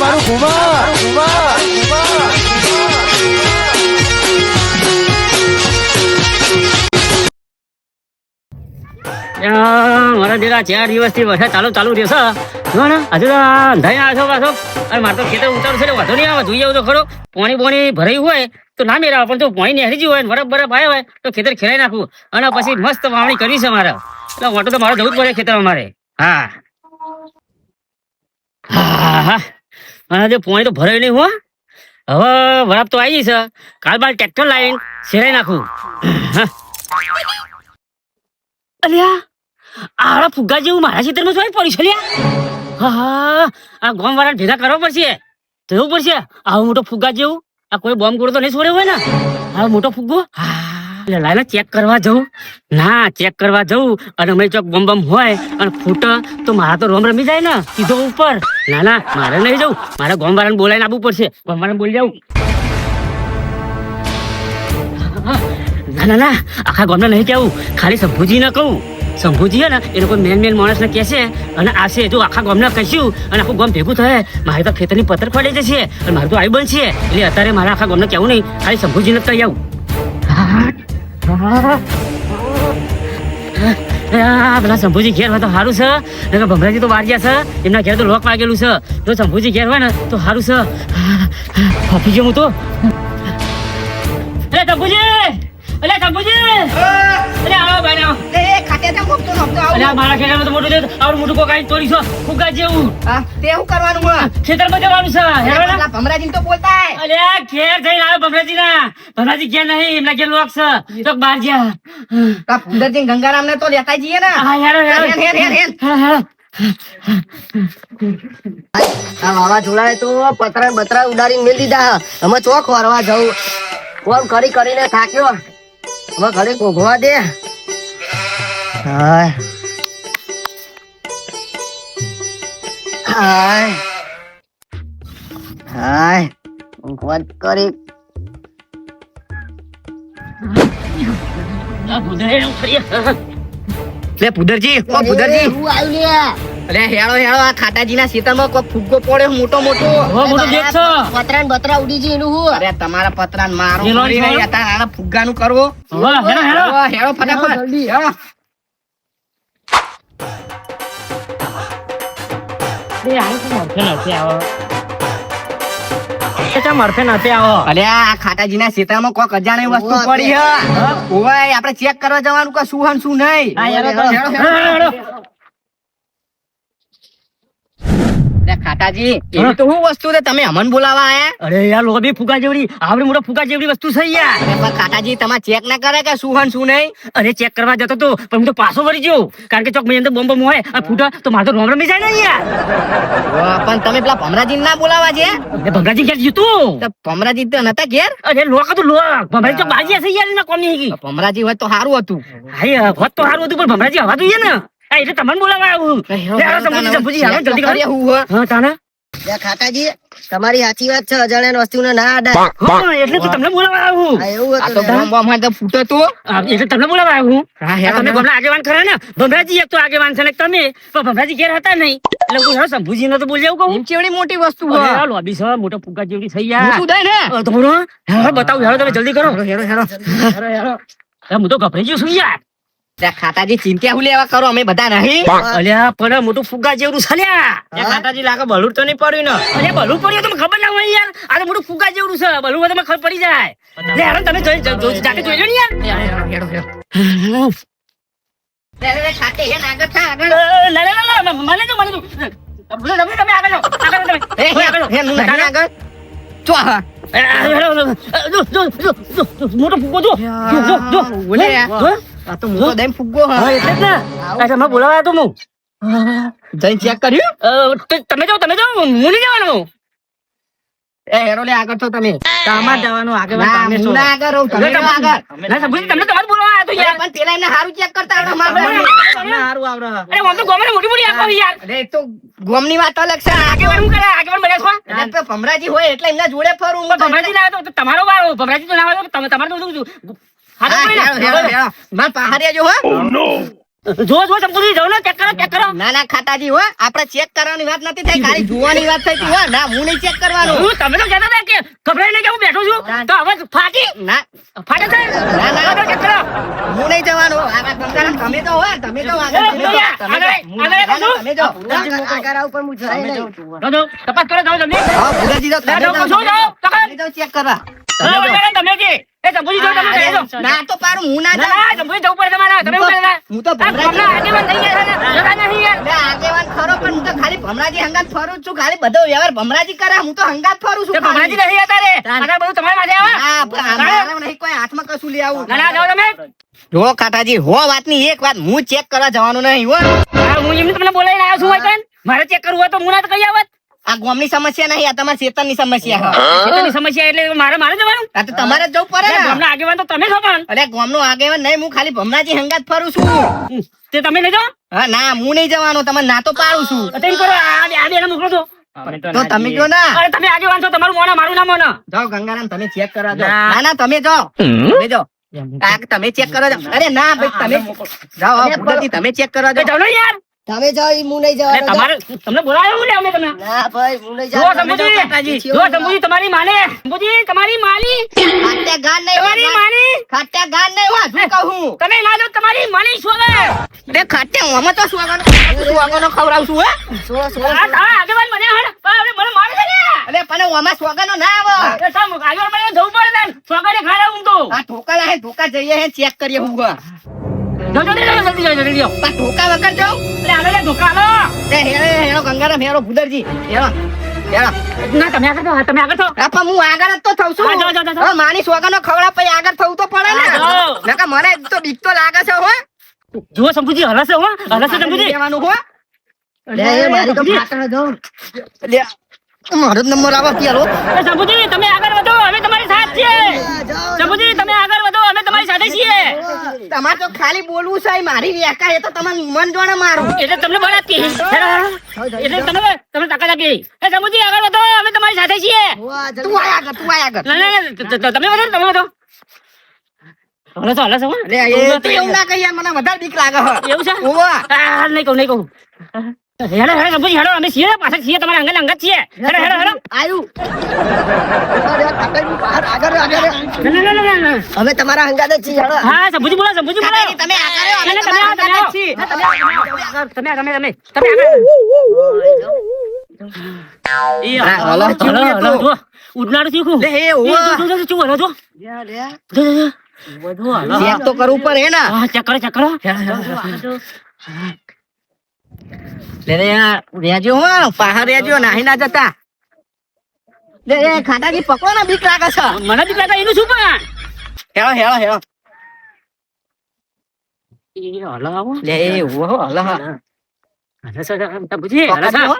મારું ઘુમા ઘુમા મારા જેલા ચાર દિવસથી વરસાદ ચાલુ ચાલુ રહેશે જો ને, હજુ તો આ અંધારી આવ્યો પાછો. અને મારે તો ખેતર ઉતારું છે વાંધો નહીં આવે, જોઈએ તો ખરો. પાણી પાણી ભરાયું હોય તો ના મેરા પણ જો પાણી નેહરી ગયું હોય બરફ બરફ આવ્યો હોય તો ખેતર ખેલાઈ નાખવું. અને પછી મસ્ત વાવણી કરી છે મારે. એટલે ઓટો તો મારે જવું જ પડે ખેતરમાં મારે. હા હા હા. અને જે પાણી તો ભરાય નહીં હો. હવે વરાપ તો આવી છે કાલ બાર ટ્રેક્ટર લાવીને શેરાઈ નાખું. અલ્યા આડા ફુગ્ગા જેવું મારા ખેતરમાં જોઈ પડ્યું છે લ્યા હા આ ગોમ વાળા ભેગા કરવા પડશે. જવું પડશે. આવો મોટો ફુગ્ગા જેવું. આ કોઈ બોમ્બ ગોળો તો નહીં છોડ્યો હોય ને. આ મોટો ફુગ્ગો. હા. લાઈને ચેક કરવા જવું ના ચેક કરવા જવું અને અમે ચોક બમ બમ હોય અને ફૂટ, તો મારા તો રોમ રમી જાય ને, સીધો ઉપર. ના ના, મારે નહીં જવું. મારે ગોમ વાળાને બોલાવીને આવવું પડશે. ગોમ વાળાને બોલી જવું ના ના ના, આખા ગામને નહીં કહેવું. ખાલી શંભુજી ને કહું. શંભુજી ને, એ લોકો મેન મેન માણસ ને કહેશે અને આશે જો આખા ગામને કહીશું અને આખું ગામ ભેગું થાય, મારે તો ખેતરની પથ્થર પડી જશે અને મારું તો આવી બનશે એટલે અત્યારે મારા આખા ગામને કેવું નહીં. ખાલી શંભુજીને જ કહી આવું. પેલા શંભુજી ઘેર હોય તો સારું છે. નકર ભમરાજી તો બહાર ગયા છે. એમના ઘેર તો લોક વાગેલું છે. જો શંભુજી ઘેર હોય ને તો સારું છે. ફાફી ગયો હું તો. અરે શંભુજી! અરે શંભુજી! આ મારા ખેતરમાં તો મોટું છે. આવડું મોટું કોકાઈ તોડી છો? ફુગા જેવું? હા, તે શું કરવાનું હે? ખેતરમાં જવાનું છે. હેરો ને? તો બોલતા હે. અરે આ ઘેર જઈને આવ્યો ભમરાજી ના ભમરાજી ઘેર નહીં એમના ઘેર લોક છે. તો બહાર ગયા આ ભૂંડરજી ગંગારામને તો લેતા જઈએ ને. હા હેરો હેરો. હેર, હેર, હેર, હેર. હા હા આ વાવાઝોડાએ તો પતરા બતરા ઉડાડીને મેલ દીધા. અમે ચોક વારવા જવું. કોમ કરી કરીને થાક્યો. હવે ઘરે કોઘવા દે. હાય હાય હાય જ કરી. લે પુદરજી ઓ પુદરજી હું આવ્યું લે. અરે હેળો હેળો આ ખાટાજીના સીતામાં કોઈ ફુગ્ગો પડ્યો મોટો મોટો. હો મોટો દેખ છો. પતરા બતરા ઉડી જી એનું હું. અરે તમારા પતરા મારો મરી છોડ. હતા આના ફુગ્ગાનું કરવો. હેરો હેળો, હેળો. ફટાફટ. જલ્દી. હેળો. તો મરફે નથી આવો. ચા મરફે નથી આવો. અરે આ ખાટાજીના ખેતરમાં કોક અજાણી વસ્તુ પડી હે. આપણે ચેક કરવા જવાનું કે શું હન શું નહીં હા હેરો તો. હેળો, હેળો. હેરો, હેરો. અરે ખાટાજી એવી તો શું વસ્તુ છે તમે અમન બોલાવા આયા? અરે યાર લોકો બી ફુગા જેવડી મોટા વસ્તુ છે યાર. પણ ખાટાજી તમારે ચેક ના કરે કે શું હન શું નહીં? અરે ચેક કરવા જતો તો પણ હું તો પાછો વળી ગયો કારણ કે ચોક મેં અંદર બોમ્બ હોય ફૂટા તો મારો તો રોમ રમી જાય ને યાર. પણ તમે પેલા ભમરાજી ના બોલાવા છે ભમરાજી ઘેર જીતું તો ભમરાજી તો નતા ઘેર? અરે લોક તો લોક. ભમરાજી તો બાજી હશે યાર એના કોમ નહીં ભમરાજી હોય તો સારું હતું. હા હોત તો સારું હતું પણ ભમરાજી હવા જોઈએ ને. હા એટલે તમને બોલાવા આવું. જલ્દી હું હા તાને. લે તમારી સાચી વાત છે અજાણ્યા વસ્તુને ના અડાય એટલે તો તમને બોલાવા આવું. એવું હતું લે. બોમ્બ બોમ્બ હોય તો ફૂટો તો. એટલે તમને બોલાવા આવું. હા, આ હેરો, તમે હેરો. આગેવાન ખરા ને? ભમરાજી એક તો આગેવાન છે ને તમે. પણ ભમરાજી ઘેર હતા નહીં. એટલે હું શંભુજી ને તો બોલી આવું કહું. કેવડી મોટી વસ્તુ લોબી છે મોટો ફુગ્ગા જેવડી થઈ યાર ને? તો બતાવું હેરો તમે જલ્દી કરો. હેરો હેરો હેરો. હેરો હું તો ગભરાઈ ગયો છું યાર. ખાતાજી ચિંતા હું લેવા કરો અમે બધા નહીં. અલ્યા પણ મોટું ફુગ્ગા જેવડું છે લ્યા. એ લાગે બલૂર તો નહીં પડ્યું ને. અરે બલૂર પડ્યું તો ખબર ના હોય યાર. આ તો મોટું ફુગ્ગા જેવડું છે. બલૂર હોય ખબર પડી જાય. લે હેરાન તમે જોઈ જાતે જોઈ લો ને યાર. લે, લે, લે, હે ને થા, આગળ. લે, લે, લે, મને જો મને જો. તમે તમે તમે આગળ જાઓ. આગળ તમે. હે, હે, આગળ હે, નું આગળ. હા. જો જો, મોટો ફુગ્ગો જો. જો જો જો. ઓલે, જો. આ તો દઈને ફુગ્ગો હા. હા એટલે જ ને. આ તમે બોલાવા તો હું. જઈને ચેક કર્યું? તમે જાઓ તમે જાઓ. હું નહીં જવાનું. એ હેરો લે આગળ છો તમે. તમારે જવાનું આગળ ના, હું ના આગળ રહું, તમે આગળ. ના સમજી તમને તમારે બોલવા તો યાર. પણ પેલા એમને હારું ચેક કરતા આવડે, મારે તમને અરે તો ગોમને મોટી મોટી આપો યાર. અરે, તો ગોમની વાત અલગ છે. આગળ શું કરે? આગેવાન બન્યા છો? એટલે તો ભમરાજી હોય એટલે એમના જોડે ફરું. હું. ભમરાજી ના તો તમારો ભમરાજી તો ના તમે તમારે તો બધું ના. જો જો જો ચંપુજી જાઓ ને ચેક કરો ચેક કરો ના ના ખાટાજી હો આપણે ચેક કરવાની વાત નથી થઈ ખાલી જોવાની વાત થઈ હતી હો ના હું નહીં ચેક કરવાનું હું તમે તો કહેતા હતા કે ગભરાઈને કે હું બેઠો છું તો હવે ફાટી ના ફાટે છે ના, ના. ચેક કરો, હું નહીં જવાનું તમે તો હો તમે તો આગળ તમે ના, ના, જો આગળ આવું પણ હું જરાય નહીં. જો, જો, તપાસ કરો જાઓ જલ્દી હા ભૂલાજી તમે જાઓ. તમે તો ચેક કરવા તમે જે. એ તમે જઈ જાઓ. ના તો પારું હું ના ના, જાઉં જવું પડે તમારે. તમે શું હું તો આ ભમરાજી ગામના આગેવાન થઈ ગયા છે ને, નહીં યાર. બે આગેવાન ખરો પણ હું તો ખાલી ભમરાજી હંગાત ફરું છું ખાલી બધો વ્યવહાર ભમરાજી કરે હું તો હંગાત ફરું છું ભમરાજી નહીં હતા રે. બધું તમારી માથે આવે. હા, નહીં કોઈ હાથમાં કશું લઈ આવું ના, ના, જાઓ તમે. જો કાટાજી હો વાતની એક વાત હું ચેક કરવા જવાનું નહીં હો હા, હું એમને તમને બોલાવીને આવ્યો છું મારે ચેક કરવું હોય તો હું ના તો કહી આવત. આ ગામની સમસ્યા નહીં આ તમારા શેતરની સમસ્યા છે ખેતરની સમસ્યા એટલે મારે મારે જવાનું? આ તો તમારે જ જવું પડે ને. ગામના આગેવાન તો તમે છો પણ. અરે ગામનો આગેવાન નહીં હું ખાલી ભમરાજી હંગાત ફરું છું. તે તમે લઈ જાઓ? હા ના હું નહીં જવાનો તમે ના તો પાડું છું. તો કરો આ આ બેને મોકલો છો તો તમે કયો ના. અરે તમે આગેવાન છો તમારું મોના મારું ના મોના. જાઓ ગંગારામ તમે ચેક કરવા દો ના. ના તમે જાઓ તમે જાઓ આ તમે ચેક કરો જાઓ. અરે ના ભાઈ તમે જાઓ તમે ચેક કરવા જાઓ. જાઓ યાર. તમે જાઓ ઈ હું નહીં અરે જવાનો તમારે તમને બોલાવ્યો ને અમે તમને? ના ભાઈ હું નહીં જો જવાનો. શંભુજી જો શંભુજી તમારી માને. શંભુજી તમારી માની. ખાટ્યા ગાન નહીં તમારી માની. ખાટ્યા ગાન નહીં હોય, શું કહું તમે ના જો તમારી માની શું હવે? તે હું અમે તો સુવાગનો સુવાગનો ખવડાવશું હે? સો સો આ તારા આગેવાન બન્યા હે ને, પણ હવે મને મારે છે ને. અરે પણ આમાં સુવાગનો ના આવે. એ સામ આગેવાન મને જવું પડે ને. સ્વાગતે ખાડા હું તો. આ ઠોકા હે ઠોકા જઈએ હે ચેક કરીએ હું. ગા જો જો જો જલ્દી જાઓ જલ્દી જાઓ ઠોકા વગર જાઓ અરે આલો લે ધોકા આલો એ હેરો હેરો ગંગારામ હેરો ભુદરજી. હેરો હેરો ના તમે આગળ થો તમે આગળ થો આ પણ હું આગળ જ તો થઉં છું. હા, જાઓ, જાઓ, જાઓ. હવે માની સુવાગનો ખવડા પછી આગળ થવું તો પડે ને. મને તો બીક તો લાગે છે હો. જુઓ શંભુજી હલસે હો. હલસે હો. લે, મારી તો પાટણ જાઉં. લે મારો નંબર આવે પેલો તમે આગળ વધો. અમે તમારી છીએ જાઓ, તમે આગળ વધો અમે તમારી સાથે છીએ. તમારે તો ખાલી બોલવું છે મારી વ્યાખ્યા એ તો તમારે મન જોણે મારો. એટલે તમને બનાતી એટલે તમે તમે તાકાત આપી એ શંભુજી આગળ વધો અમે તમારી સાથે છીએ. તું આય આગળ તું આય આગળ. ના, ના, ના, ત- ત- તમે વધો તમે વધો. હલસો હલસો હો. લે એ તો એવું ના કહી મને વધારે બીક લાગે એવું છે? નહીં કહું નહીં કહું. હેડો હેડો શંભુજી હેડો અમે છીએ પાછળ છીએ તમારા અંગલ અંગત છીએ. હેડો હેડો હેડો. આયુ. અમે તમારા હંગાત જ છીએ હેડો. હા શંભુજી બોલો શંભુજી બોલો. તમે આગળ તમે. તમે તમે તમે તમે તમે ઉડનારું શીખું. ચેક તો કરવું પડે ને. હા, check કરો, check કરો. લે લે યાર, રેજો હો બહાર રેજો નાહી ના જતા લે એ ખાટાજી પકડો ને બીક લાગે છે મને બી લાગે એનું શું પણ હેળો હેળો હેળો એ હલો આવો. લે એ ઓહો હલો હા. હલો, સર, આમ શંભુજી, સર. હો.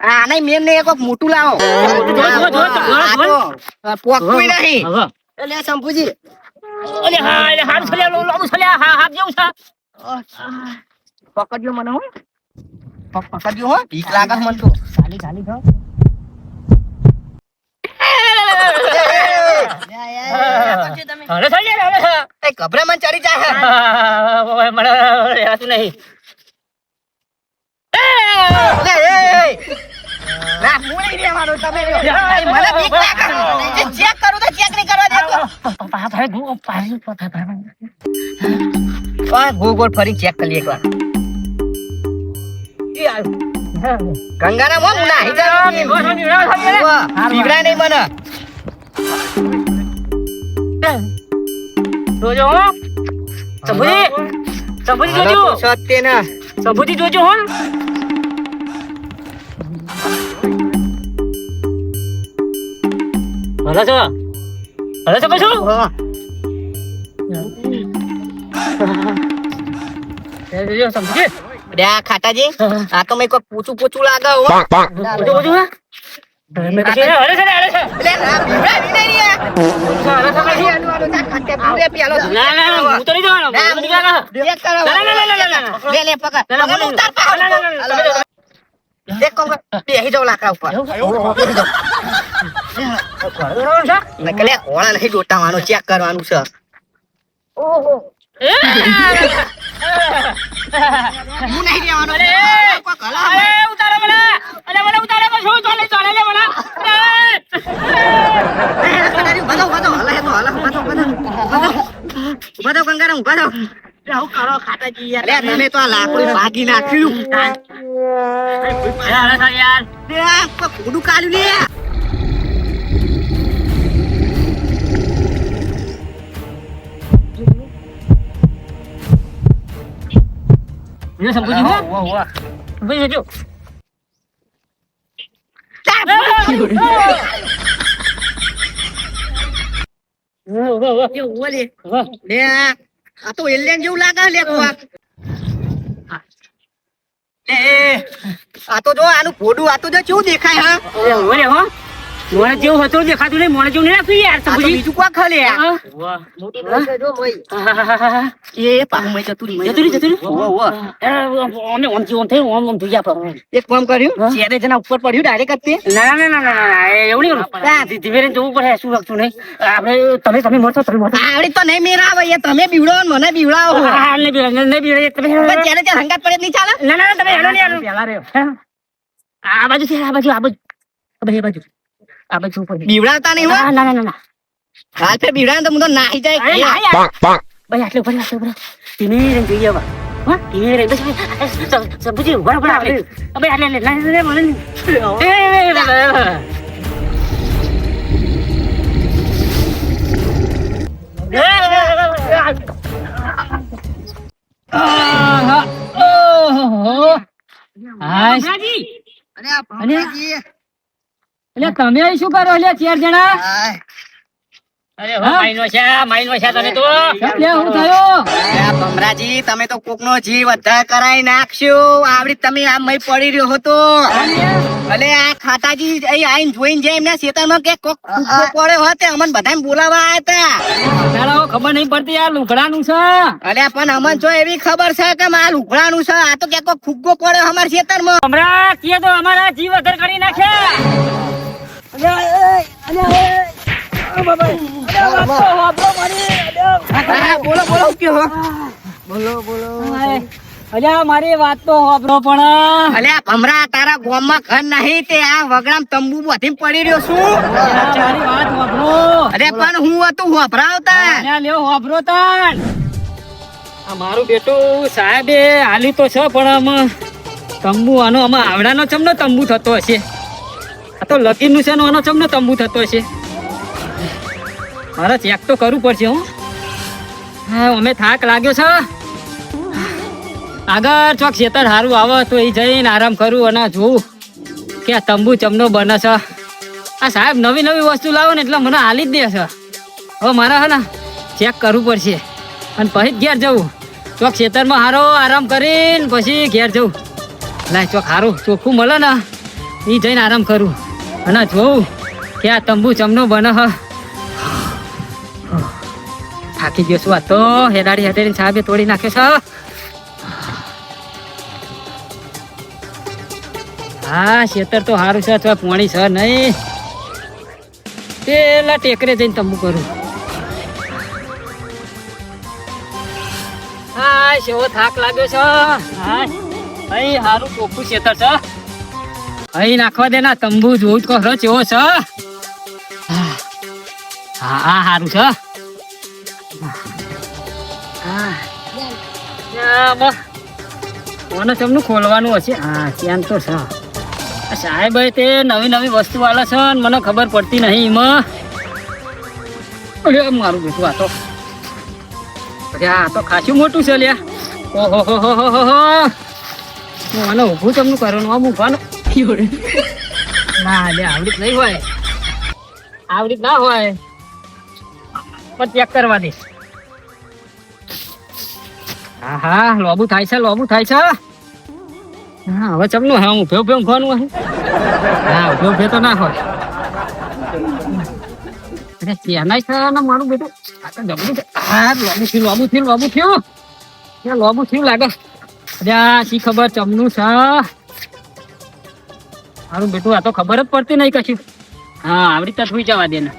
આ નહીં મેમ ને એક વખત મોટું લાવો જો, જો, જો, જો, આ તો, આ પોકવું નહીં લે, હા, એટલે હારું હા, જેવું છે. પકડજો મને હો પક- પકડજો હો બીક લાગે છે મને તો ચાલી, ચાલી, જાઓ. હલો, સર, યાર, હલો, સર. એ ગભરામણ ચડી જાય હા, હવે મને રહેવાતું નહીં. લે એ એ. ના હું નહીં રહેવાનો તમે રહ્યો. એ મને બીક લાગે છે. એ ચેક કરું તો ચેક નહીં કરવા દેતો પા- પા- ગુ- પા- પા- પા- પા- આ ગોળ ગોળ ફરી ચેક કરી એકવાર ગંગાના મોં નાહી. વાહ, પીવડાય નહીં મને જોજો હો. સંભુજી સંભુજી જોજો. સત્ય ના સંભુજી જોજો હો. હલો છો. હલો છો કશું વાહ. આ ખાટાજી આ તો મેં કોઈ પૂછું પૂછું લાગે હો પૂછું પૂછું હો મેં કશું હલો છે હલો છે લે આ પીવડાવી નહીં યાર. હલો છે કશું આનું આનું તાર ખાતે પીવડે પેલો. ના ના ના હું તો નહીં જવાનો ના, હું તો નહીં જવાનો. ચેક કરો. ના, ના, ના, ના, ના, ના. લે, લે, પકડ. ના, ના, પકડ, હું ઉતાર, નહીં. પકડ. ના, ના, ના, ના, હાલો. ચેક કરો. બેસી જાઓ લાકડા ઉપર. ઓળા નહીં દોટાવાનું, ચેક કરવાનું છે એ! હું નહીં રહેવાનો ઉતારો મને અરે મને શું ચાલે ચાલે મને તમે તો આ લાકડું ભાગી નાખ્યું યાર યાર લે, આ કોક ઘોડું કાઢ્યું લે મને સમજી હો સમજી જજો ઊભો લે. લે, આ આ તો એલિયન જેવું લાગે લે કોક. લે, આ તો જો આનું ઘોડું આ તો જો કેવું દેખાય હા ઓરે હો મોણે જેવું હતું દેખાતું નહીં મોણે જેવું નહીં રાખ્યું યાર તો સમજી બીજું કોક ખાલે એ પાછું મય જતું મય જતું રહ્યું, જતું રહ્યું? હોવે, હોવે. અમે ઓમથી થઈ ઓમ ઓમ થઈ પર એક કામ કર્યું ચેરે જના ઉપર પડ્યું ડાયરેક્ટ જ તે? ના ના ના ના ના એવું નહીં કરું આ ધીમે ધીમે જોવું પડે શું વખતું નહીં. આપણે તમે તમે મરશો તમે મરશો. આવડી તો નહીં મેરા એ તમે બીવડો ને મને બીવડાવો. હા નહીં બીવડે નહીં બીવડે તમે પણ ચેરે ચેરે હંગાત પડે નહીં ચાલે? ના ના તમે હેલો નહીં. આ બાજુ છે આ બાજુ. આ બાજુ આ બાજુ, આ બાજુ આ બાજુ ઉપર છે. બીવડાવતા નહીં હો? ના ના ના ના હાલ ફેર બીવડાવે તો હું તો નાહી જાય. ભાઈ આટલે ઉપર આટલે ઉપર ધીમે રહીને જોઈએ હવે. હા ધીમે બસ બસ સમજી આપણે અબે આટલે આટલે ના. ના મને. અરે આ ભમરાજી. એટલે તમે અહીં શું કરો એટલે ચાર જણા? અરે હો માઈનો છે માઈનો છે તમે તો. એટલે હું થયો? ભમરાજી તમે તો કોકનો જીવ વધારે કરાઈ નાખશો. આવડી તમે આમ મય પડી રહ્યો હતો. અલે આ ખાતાજી અહીં આઈને જોઈને જાય એમના ખેતરમાં કે કોક ફૂફો પડ્યો હોત તે અમને બધાને બોલાવવા આવ્યા હતા તારા ખબર નહીં પડતી આ લુગડાનું છે. અરે પણ અમને જો એવી ખબર છે કે આ લુગડાનું છે આ તો ક્યાંક ફુગ્ગો પડ્યો અમારા ખેતરમાં. હમણાં કીએ તો અમારા જીવ અધર કરી નાખ્યા બોલો બોલો બોલો કે હો અલ્યા મારી વાત તો હોબરો પણ અલ્યા ભમરા તારા ગોમમાં ઘર નહીં તે આ વગડામ તંબુ બાંધીને પડી રહ્યો છું. મારી વાત હોબરો અરે પણ હું હતું વભરાવતા અલ્યા લ્યો હોબરો તાન આ મારું બેટું સાહેબે હાલી તો છે પણ આમાં તંબુ આનો આમાં આવડાનો ચમનો તંબુ થતો હશે. આ તો લકીરનું છે ને આનો ચમનો તંબુ થતો હશે. મારે ચેક તો કરવું પડશે હું. હા અમે થાક લાગ્યો છે. આગળ ચોક ખેતર સારું આવે તો એ જઈને આરામ કરું અને જોઉં કે આ તંબુ ચમનો બને છે. આ સાહેબ નવી નવી વસ્તુ લાવો ને એટલે મને હાલી જ દે છે. હવે મારે હે ને ચેક કરવું પડશે. અને પછી જ ઘેર જવું ચોક ખેતરમાં હારો આરામ કરીને પછી ઘેર જવું લાય ચોક સારું ચોખ્ખું મળે ને એ જઈને આરામ કરું. અને જોઉં કે આ તંબુ ચમનો બને હ થાકી ગયો છું આ તો. હેડાડી હેડાડીને સાહેબે તોડી નાખ્યો છે. હા ખેતર તો સારું છે, અથવા પોણી છે નહીં. પેલા ટેકરે જઈને તંબુ કરું. હા શેવો થાક લાગ્યો છે? હા અહીં સારું ચોખ્ખું ખેતર છે. અહીં નાખવા દે ના તંબુ જોઉં જ કહો ચેવો છે? હા હા સારું છે. હા ચમનું ખોલવાનું હશે. હા, ત્યાં તો છે. સાહેબ તે નવી નવી વસ્તુ વાલે છે ને મને ખબર પડતી નહીં એમાં અરે મારું બેટું, આ તો. અરે, આ તો ખાસું મોટું છે લ્યા. ઓહો હો હો આને ઊભું તમને કરવાનું આમ ઊભાનું ના લે આવડીત નહીં હોય. આવડીત ના હોય. પણ ચેક કરવા દે. હા હા, લોબુ થાય છે, લોબુ થાય છે. હા, હવે ચમનું, હા, હું ભેવ ભેવ ઊંઘવાનું હે હા ભેવ ના હોય. અરે મારું બેટું આ તો જબરું છે. હા લોબુ થયું લોબુ થયું લોબુ થયું. ત્યાં લોબુ થયું લાગે. અરે આ શી ખબર ચમનું છે? મારું બેટું આ તો ખબર જ પડતી નહીં કશું. હા આવી રીતે સુઈ જવા દે ને.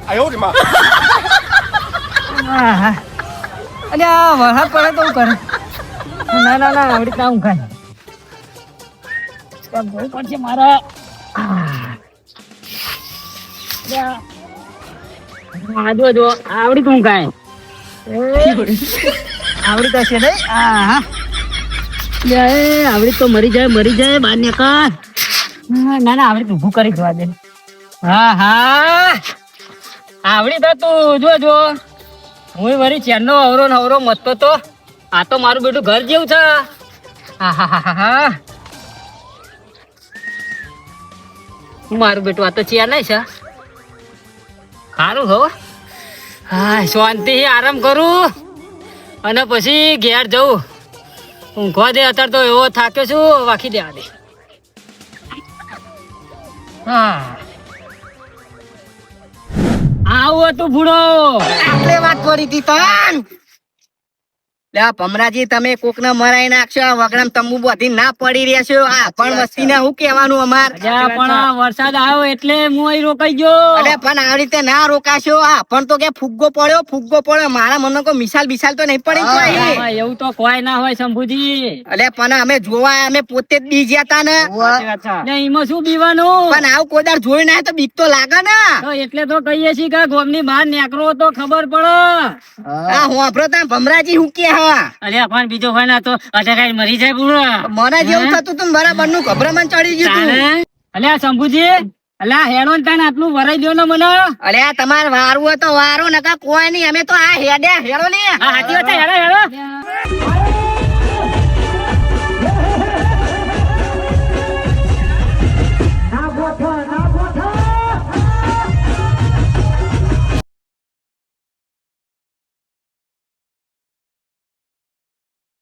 અરે આ વરસાદ પડે તો કરે? ના ના ના આવડી ત્યાં ઊંઘાય તો મારા પડશે મારે. આ જો જો આવડી તું કાય આવડી તો છે નહીં? હા હા. લે, આવડી તો મરી જાય મરી જાય બાર ને ના ના આવડી ઊભું કરી જવા દે. હા હા. આવડી તો તું જો જો હું વરી ચેરનો અવરો ને અવરો મસ્તો તો આ તો મારું બેટું ઘર જેવું છે. હા હા હા હા હા. મારું બેટું આ તો ચેર નહીં છે. સારું હો. હા શાંતિ આરામ કરું. અને પછી ઘેર જવું ઊંઘવા દે અત્યારે તો એવો થાક્યો છું વાખી દેવા દે. હા. આવું હતું ભૂડો. આટલે વાત કરી હતી તન. ભમરાજી તમે કોક ને મરાઈ નાખશો આ વગડામ તંબુ બધી ના પડી રહેશો. આ પણ વસ્તી ને શું કેવાનું અમાર? પણ વરસાદ આવ્યો એટલે હું અહીં રોકાઈ ગયો. અરે પણ આવી રીતે ના રોકાશો. આ પણ તો કે ફુગ્ગો પડ્યો ફુગ્ગો પડ્યો. મારા મનમાં કોઈ મિસાલ બિસાલ તો નહીં પડી એવું તો કોઈ ના હોય શંભુજી. અરે પણ અમે જોવા અમે પોતે જ બી ગયા તા ને. ને એમાં શું બીવાનું? પણ આવું કોઈ જોઈ ના તો બીક તો લાગે ને. એટલે તો કહીએ છીએ કે ગોમની બહાર નેકરો તો ખબર પડે. આ હોભરો તા ભમરાજી હું કે હા? અલ્યા પણ બીજો હોય ના તો અટકાઈ મરી જાય પૂરો મને જેવું થતું તું ને બરાબરનું ગભરામણ ચડી ગયું અલે અલ્યા શંભુજી અલ્યા હેડો ને તને આટલું વરાઈ દો ને મને. અલે તમારે વારવું હોય તો વારો નકા કોઈ નહીં અમે તો આ હેડે હેડો ને. હા સાચી વાત છે હેડો હેડો.